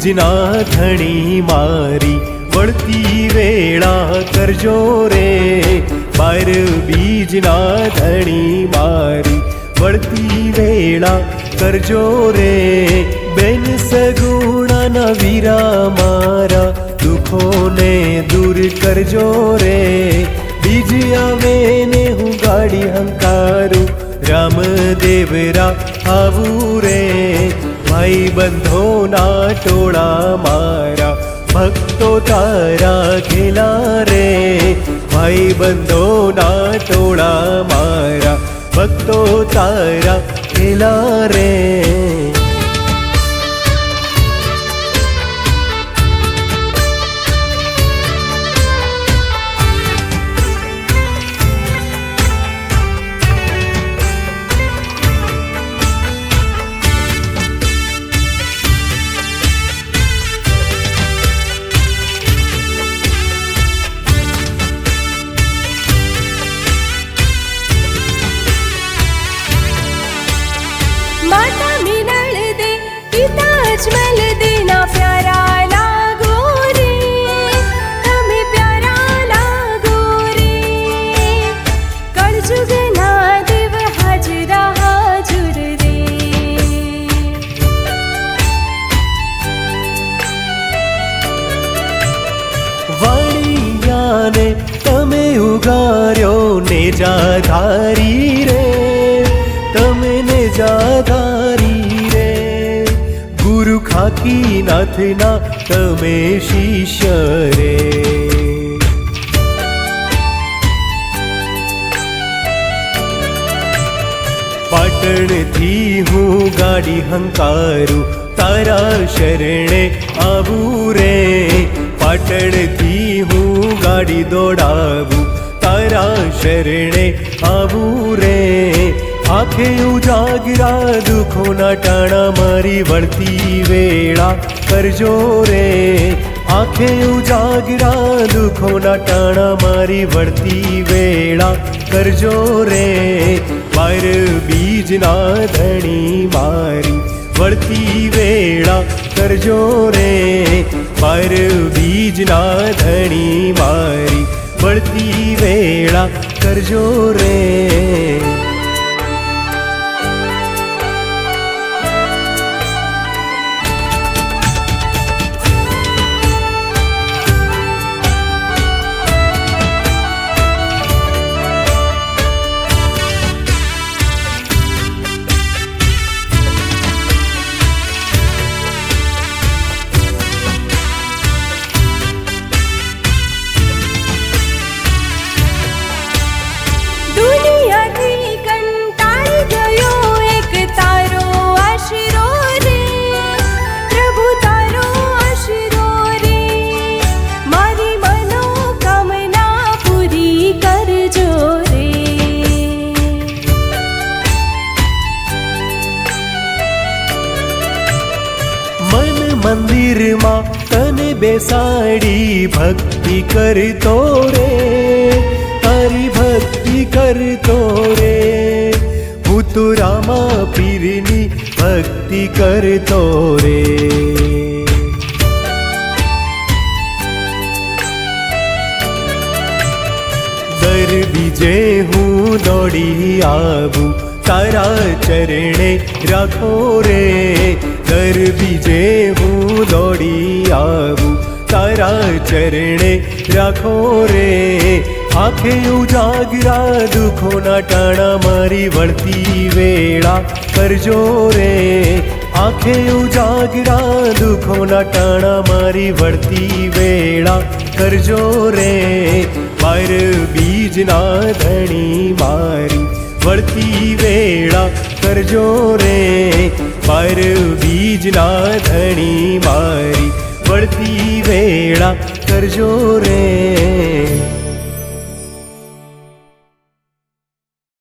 બીજના ધણી મારી, વળતી વેળા કરજો રે. બાર બીજના ધણી મારી, વળતી વેળા કરજો રે. બેન સગુણાના વીરા મારા, દુઃખોને દૂર કરજો રે. બીજી આવે હું ગાડી હંકારું, રામદેવરા આવું રે. ભાઈ બંધોના ટોળા મારા, ભક્તો તારા ખેલા રે. ભાઈ બંધોના ટોળા મારા, ભક્તો તારા ખેલા રે. જાધારી રે તમને જાધારી રે. ગુરુ ખાકી નાથના તમે શિષ્ય રે. પાટણથી હું ગાડી હંકારું, તારા શરણે આવું રે. પાટણથી હું ગાડી દોડાવું શરણે આવું રે આખે ઉજાગરા, દુઃખોના ટાણા મારી વળતી વેળા કરજો રે. આખે ઉજાગરા, દુઃખોના ટાણા મારી વળતી વેળા કરજો રે. પર બીજના ધણી મારી વળતી વેળા કરજો રે. પર બીજના ધણી મારી વળતી વેળા કરજો બેસાડી ભક્તિ કરતો રે તારી ભક્તિ કરતો રે હું તો રામા પીરની ભક્તિ કરતો રે દર બીજે હું દોડી આવું તારા ચરણે રાખો રે દર બીજે હું દોડી આવું તારા ચરણે રાખો રે આંખે ઉજાગરા દુઃખોના ટાણા મારી વળતી વેળા કરજો રે આંખે ઉજાગરા દુઃખોના ટાણા મારી વળતી વેળા કરજો રે પર બીજના ધણી મારી વળતી વેળા કરજો રે બાર બીજના ધણી મારી વળતી વેળા કરજો રે.